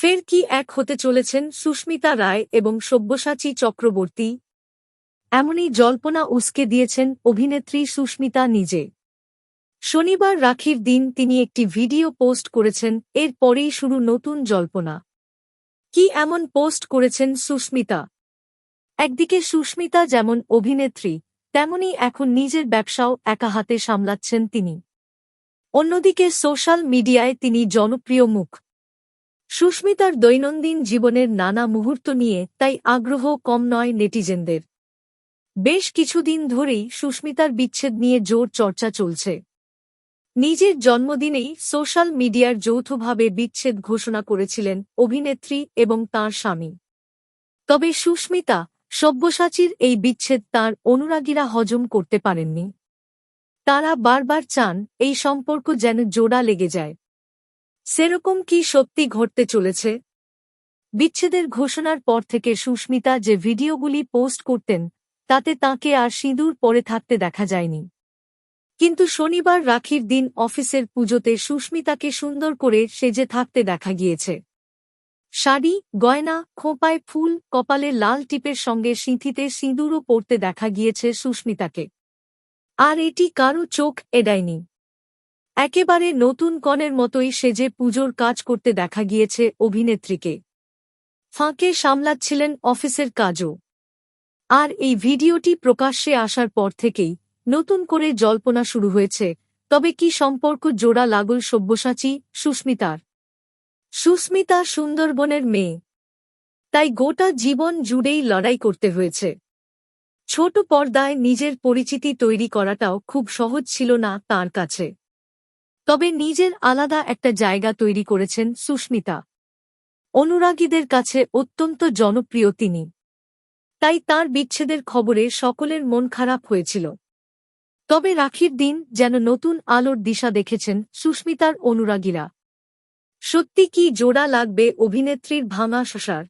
ফের কি এক হতে চলেছেন সুস্মিতা রায় এবং সব্যসাচী চক্রবর্তী? এমনই জল্পনা উস্কে দিয়েছেন অভিনেত্রী সুস্মিতা নিজে। শনিবার রাখির দিন তিনি একটি ভিডিও পোস্ট করেছেন, এর পরেই শুরু নতুন জল্পনা। কি এমন পোস্ট করেছেন সুস্মিতা? একদিকে সুস্মিতা যেমন অভিনেত্রী তেমনি এখন নিজের ব্যবসাও একা হাতে সামলাচ্ছেন তিনি। অন্যদিকে সোশ্যাল মিডিয়ায় তিনি জনপ্রিয় মুখ। সুস্মিতার দৈনন্দিন জীবনের নানা মুহূর্ত নিয়ে তাই আগ্রহ কম নয় নেটিজেনদের। বেশ কিছুদিন ধরেই সুস্মিতার বিচ্ছেদ নিয়ে জোর চর্চা চলছে। নিজের জন্মদিনেই সোশ্যাল মিডিয়ার যৌথভাবে বিচ্ছেদ ঘোষণা করেছিলেন অভিনেত্রী এবং তাঁর স্বামী। তবে সুস্মিতা সব্যসাচীর এই বিচ্ছেদ তার অনুরাগীরা হজম করতে পারেননি। তারা বারবার চান এই সম্পর্ক যেন জোড়া লেগে যায়। সেরকম কি সত্যি ঘটতে চলেছে? বিচ্ছেদের ঘোষণার পর থেকে সুস্মিতা যে ভিডিওগুলি পোস্ট করতেন, তাতে তাকে আর সিঁদুর পরে থাকতে দেখা যায়নি। কিন্তু শনিবার রাখির দিন অফিসের পুজোতে সুস্মিতাকে সুন্দর করে সেজে থাকতে দেখা গিয়েছে। শাড়ি, গয়না, খোঁপায় ফুল, কপালে লাল টিপের সঙ্গে সিঁথিতে সিঁদুরও পরতে দেখা গিয়েছে সুস্মিতাকে। আর এটি কারও চোখ এড়ায়নি। একেবারে নতুন কনের মতোই সেজে পুজোর কাজ করতে দেখা গিয়েছে অভিনেত্রীকে। ফাঁকে সামলাচ্ছিলেন অফিসের কাজও। আর এই ভিডিওটি প্রকাশ্যে আসার পর থেকেই নতুন করে জল্পনা শুরু হয়েছে, তবে কি সম্পর্ক জোড়া লাগল সব্যসাচী, সুস্মিতার? সুস্মিতা সুন্দরবনের মেয়ে। তাই গোটা জীবন জুড়েই লড়াই করতে হয়েছে। ছোট পর্দায় নিজের পরিচিতি তৈরি করাটাও খুব সহজ ছিল না তার কাছে। তবে নিজের আলাদা একটা জায়গা তৈরি করেছেন সুস্মিতা। অনুরাগীদের কাছে অত্যন্ত জনপ্রিয় তিনি। তাই তার বিচ্ছেদের খবরে সকলের মন খারাপ হয়েছিল। তবে রাখির দিন যেন নতুন আলোর দিশা দেখেছেন সুস্মিতার অনুরাগীরা। সত্যি কি জোড়া লাগবে অভিনেত্রীর ভাঙা শশার?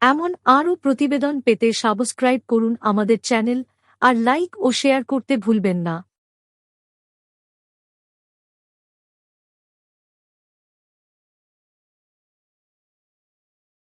এমন আরও প্রতিবেদন পেতে সাবস্ক্রাইব করুন আমাদের চ্যানেল আর লাইক ও শেয়ার করতে ভুলবেন না।